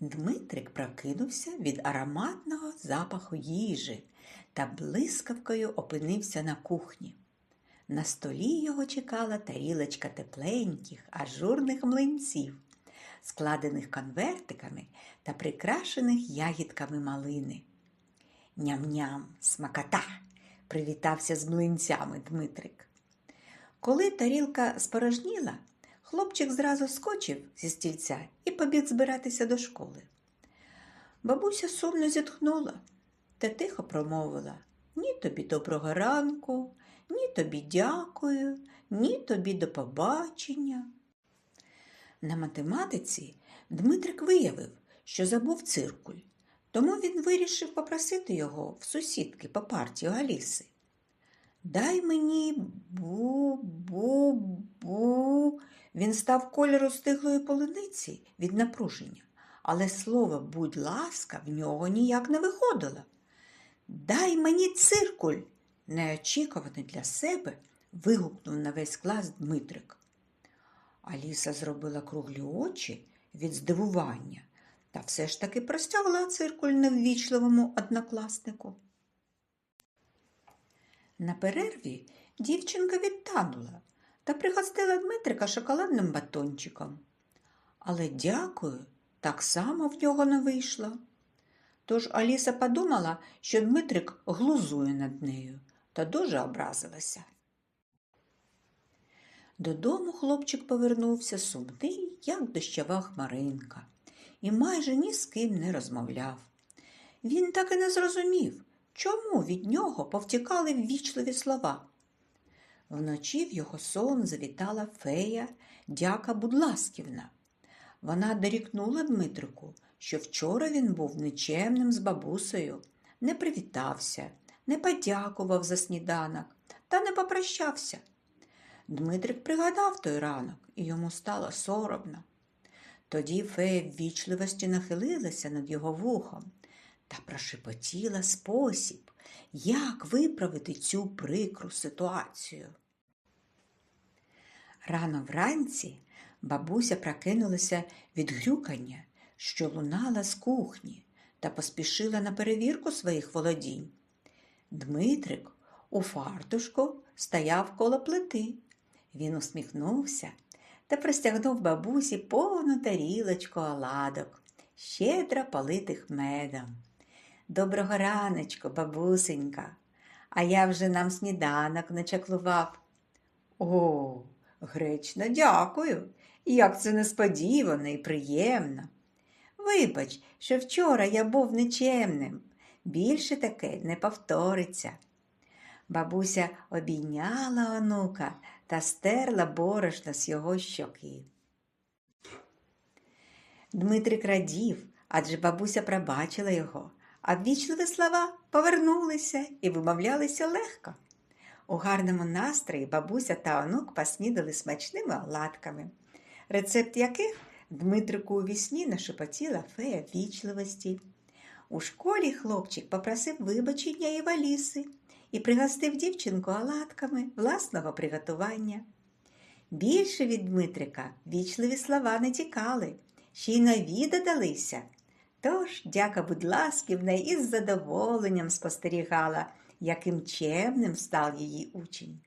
Дмитрик прокинувся від ароматного запаху їжі та блискавкою опинився на кухні. На столі його чекала тарілочка тепленьких, ажурних млинців, складених конвертиками та прикрашених ягідками малини. Ням-ням, смакота! привітався з млинцями Дмитрик. Коли тарілка спорожніла, хлопчик зразу скочив зі стільця і побіг збиратися до школи. Бабуся сумно зітхнула та тихо промовила ні тобі доброго ранку, ні тобі дякую, ні тобі до побачення. На математиці Дмитрик виявив, що забув циркуль, тому він вирішив попросити його в сусідки по партію Аліси. Дай мені бу-бу-бу. Він став кольору стиглої полуниці від напруження, але слово будь ласка в нього ніяк не виходило. Дай мені циркуль, неочікувано для себе вигукнув на весь клас Дмитрик. Аліса зробила круглі очі від здивування та все ж таки простягла циркуль неввічливому однокласнику. На перерві дівчинка відтанула та пригостила Дмитрика шоколадним батончиком. Але дякую, так само в нього не вийшло. Тож Аліса подумала, що Дмитрик глузує над нею та дуже образилася. Додому хлопчик повернувся сумний, як дощова хмаринка, і майже ні з ким не розмовляв. Він так і не зрозумів, чому від нього повтікали ввічливі слова. Вночі в його сон завітала фея дяка Будласківна. Вона дорікнула Дмитрику, що вчора він був нечемним з бабусею, не привітався, не подякував за сніданок та не попрощався. Дмитрик пригадав той ранок, і йому стало соромно. Тоді фея ввічливості нахилилася над його вухом та прошепотіла спосіб, як виправити цю прикру ситуацію. Рано вранці бабуся прокинулася від грюкання, що лунала з кухні, та поспішила на перевірку своїх володінь. Дмитрик у фартушку стояв коло плити. Він усміхнувся та простягнув бабусі повну тарілочку оладок, щедро политих медом. Доброго раночку, бабусенька, а я вже нам сніданок начаклував. О, гречно дякую. Як це несподівано і приємно. Вибач, що вчора я був нечемним. Більше таке не повториться. Бабуся обійняла онука та стерла борошно з його щоки. Дмитрик радів, адже бабуся пробачила його, а ввічливі слова повернулися і вимовлялися легко. У гарному настрої бабуся та онук поснідали смачними оладками, рецепт яких Дмитрику у вісні нашепотіла фея вічливості. У школі хлопчик попросив вибачення і валіси і пригостив дівчинку оладками власного приготування. Більше від Дмитрика вічливі слова не тікали, ще й нові додалися. Тож, дяка будь ласківна, із задоволенням спостерігала, яким чемним став її учень.